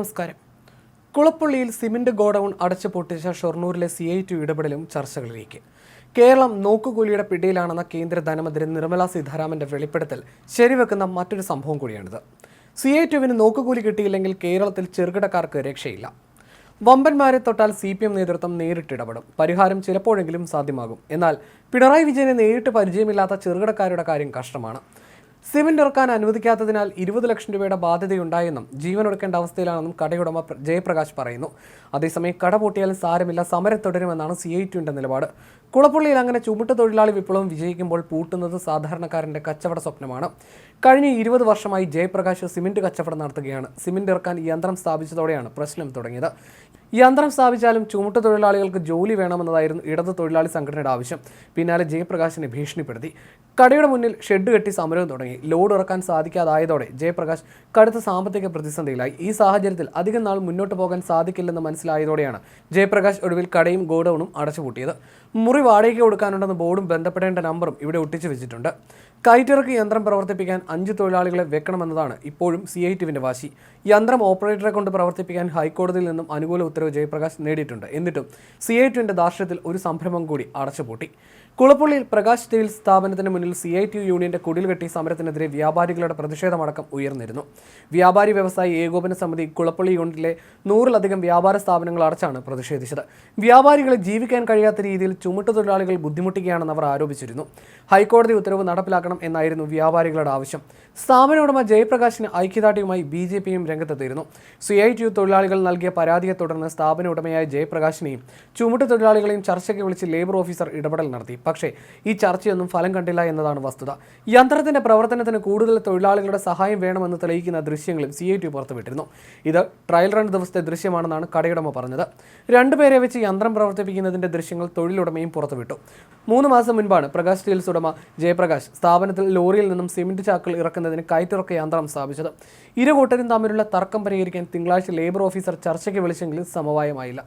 നമസ്കാരം. കുളപ്പള്ളിയിൽ cement godown അടച്ചു പൊട്ടിച്ച ഷൊർണൂരിലെ സി ഐ ടി ഇടപെടലും ചർച്ചകളിലേക്ക്. കേരളം നോക്കുകൂലിയുടെ പിടിയിലാണെന്ന കേന്ദ്ര ധനമന്ത്രി നിർമ്മല സീതാരാമന്റെ വെളിപ്പെടുത്തൽ ശരിവെക്കുന്ന മറ്റൊരു സംഭവം കൂടിയാണിത്. സി ഐ ടുവിന് നോക്കുകൂലി കിട്ടിയില്ലെങ്കിൽ കേരളത്തിൽ ചെറുകിടക്കാർക്ക് രക്ഷയില്ല. വമ്പന്മാരെ തൊട്ടാൽ സി പി എം നേതൃത്വം നേരിട്ടിടപെടും പരിഹാരം ചിലപ്പോഴെങ്കിലും സാധ്യമാകും. എന്നാൽ പിണറായി വിജയനെ നേരിട്ട് പരിചയമില്ലാത്ത ചെറുകിടക്കാരുടെ കാര്യം കഷ്ടമാണ്. സിമന്റ് ഇറക്കാൻ അനുവദിക്കാത്തതിനാൽ ഇരുപത് ലക്ഷം രൂപയുടെ ബാധ്യതയുണ്ടായെന്നും ജീവനൊടുക്കേണ്ട അവസ്ഥയിലാണെന്നും കടയുടമ ജയപ്രകാശ് പറയുന്നു. അതേസമയം കട പൂട്ടിയാലും സാരമില്ല സമരം തുടരുമെന്നാണ് സി ഐ ടിയുടെ നിലപാട്. കുളപ്പള്ളിയിൽ അങ്ങനെ ചുമട്ട് തൊഴിലാളി വിപ്ലവം വിജയിക്കുമ്പോൾ പൂട്ടുന്നത് സാധാരണക്കാരന്റെ കച്ചവട സ്വപ്നമാണ്. കഴിഞ്ഞ ഇരുപത് വർഷമായി ജയപ്രകാശ് സിമന്റ് കച്ചവടം നടത്തുകയാണ്. സിമന്റ് ഇറക്കാൻ യന്ത്രം സ്ഥാപിച്ചതോടെയാണ് പ്രശ്നം തുടങ്ങിയത്. യന്ത്രം സ്ഥാപിച്ചാലും ചുമട്ട് തൊഴിലാളികൾക്ക് ജോലി വേണമെന്നതായിരുന്നു ഇടത് തൊഴിലാളി സംഘടനയുടെ ആവശ്യം. പിന്നാലെ ജയപ്രകാശിനെ ഭീഷണിപ്പെടുത്തി. കടയുടെ മുന്നിൽ ഷെഡ് കെട്ടി സമരം തുടങ്ങി. ലോഡ് ഇറക്കാൻ സാധിക്കാതായതോടെ ജയപ്രകാശ് കടുത്ത സാമ്പത്തിക പ്രതിസന്ധിയിലായി. ഈ സാഹചര്യത്തിൽ അധികം നാൾ മുന്നോട്ട് പോകാൻ സാധിക്കില്ലെന്ന് മനസ്സിലായതോടെയാണ് ജയപ്രകാശ് ഒടുവിൽ കടയും ഗോഡൌണും അടച്ചുപൂട്ടിയത്. മുറി വാടകയ്ക്ക് കൊടുക്കാനുണ്ടെന്ന ബോർഡും ബന്ധപ്പെടേണ്ട നമ്പറും ഇവിടെ ഒട്ടിച്ചു വെച്ചിട്ടുണ്ട്. കയറ്റിറക്കി യന്ത്രം പ്രവർത്തിപ്പിക്കാൻ അഞ്ച് തൊഴിലാളികളെ വെക്കണമെന്നതാണ് ഇപ്പോഴും സി ഐ ടിവിന്റെ വാശി. യന്ത്രം ഓപ്പറേറ്ററെ കൊണ്ട് പ്രവർത്തിപ്പിക്കാൻ ഹൈക്കോടതിയിൽ നിന്നും അനുകൂല ഉത്തരവ് ജയപ്രകാശ് നേടിയിട്ടുണ്ട്. എന്നിട്ടും സി ഐ ടിവിന്റെ ദാർഷ്ട്യത്തിൽ ഒരു സംരംഭം കൂടി അടച്ചുപൂട്ടി. കുളപ്പള്ളിയിൽ പ്രകാശ് സ്റ്റീൽ സ്ഥാപനത്തിന് മുന്നിൽ സി ഐ ടി യൂണിയന്റെ കുടിൽ കെട്ടി സമരത്തിനെതിരെ വ്യാപാരികളുടെ പ്രതിഷേധമടക്കം ഉയർന്നിരുന്നു. വ്യാപാരി വ്യവസായി ഏകോപന സമിതി കുളപ്പള്ളി യൂണിറ്റിലെ നൂറിലധികം വ്യാപാര സ്ഥാപനങ്ങൾ അടച്ചാണ് പ്രതിഷേധിച്ചത്. വ്യാപാരികളെ ജീവിക്കാൻ കഴിയാത്ത രീതിയിൽ ചുമട്ടുതൊഴിലാളികൾ ബുദ്ധിമുട്ടുകയാണെന്ന് അവർ ആരോപിച്ചിരുന്നു. ഹൈക്കോടതി ഉത്തരവ് നടപ്പിലാക്കണം എന്നായിരുന്നു വ്യാപാരികളുടെ ആവശ്യം. സ്ഥാപന ഉടമ ജയപ്രകാശിന് ഐക്യദാർഢ്യവുമായി ബി ജെ പിയും രംഗത്തെത്തിയിരുന്നു. സി ഐ ടി യു തൊഴിലാളികൾ നൽകിയ പരാതിയെ തുടർന്ന് സ്ഥാപന ഉടമയായ ജയപ്രകാശിനെയും ചുമട്ട് തൊഴിലാളികളെയും ചർച്ചയ്ക്ക് വിളിച്ച് ലേബർ ഓഫീസർ ഇടപെടൽ നടത്തി. പക്ഷേ ഈ ചർച്ചയൊന്നും ഫലം കണ്ടില്ല എന്നതാണ് വസ്തുത. യന്ത്രത്തിന്റെ പ്രവർത്തനത്തിന് കൂടുതൽ തൊഴിലാളികളുടെ സഹായം വേണമെന്ന് തെളിയിക്കുന്ന ദൃശ്യങ്ങളും സി ഐ ടി പുറത്തുവിട്ടിരുന്നു. ഇത് ട്രയൽ റൺ ദിവസത്തെ ദൃശ്യമാണെന്നാണ് കടയുടമ പറഞ്ഞത്. രണ്ടുപേരെ വെച്ച് യന്ത്രം പ്രവർത്തിപ്പിക്കുന്നതിന്റെ ദൃശ്യങ്ങൾ തൊഴിലുടമയും പുറത്തുവിട്ടു. മൂന്ന് മാസം മുൻപാണ് പ്രകാശ് സ്റ്റീൽസ് ഉടമ ജയപ്രകാശ് സ്ഥാപനത്തിൽ ലോറിയിൽ നിന്നും സിമെന്റ് ചാക്കുകൾ ഇറക്കുന്നതിന് കയറ്റിറക്ക യന്ത്രം സ്ഥാപിച്ചത്. ഇരു കൂട്ടരും തമ്മിലുള്ള തർക്കം പരിഹരിക്കാൻ തിങ്കളാഴ്ച ലേബർ ഓഫീസർ ചർച്ചയ്ക്ക് വിളിച്ചെങ്കിലും സമവായമായില്ല.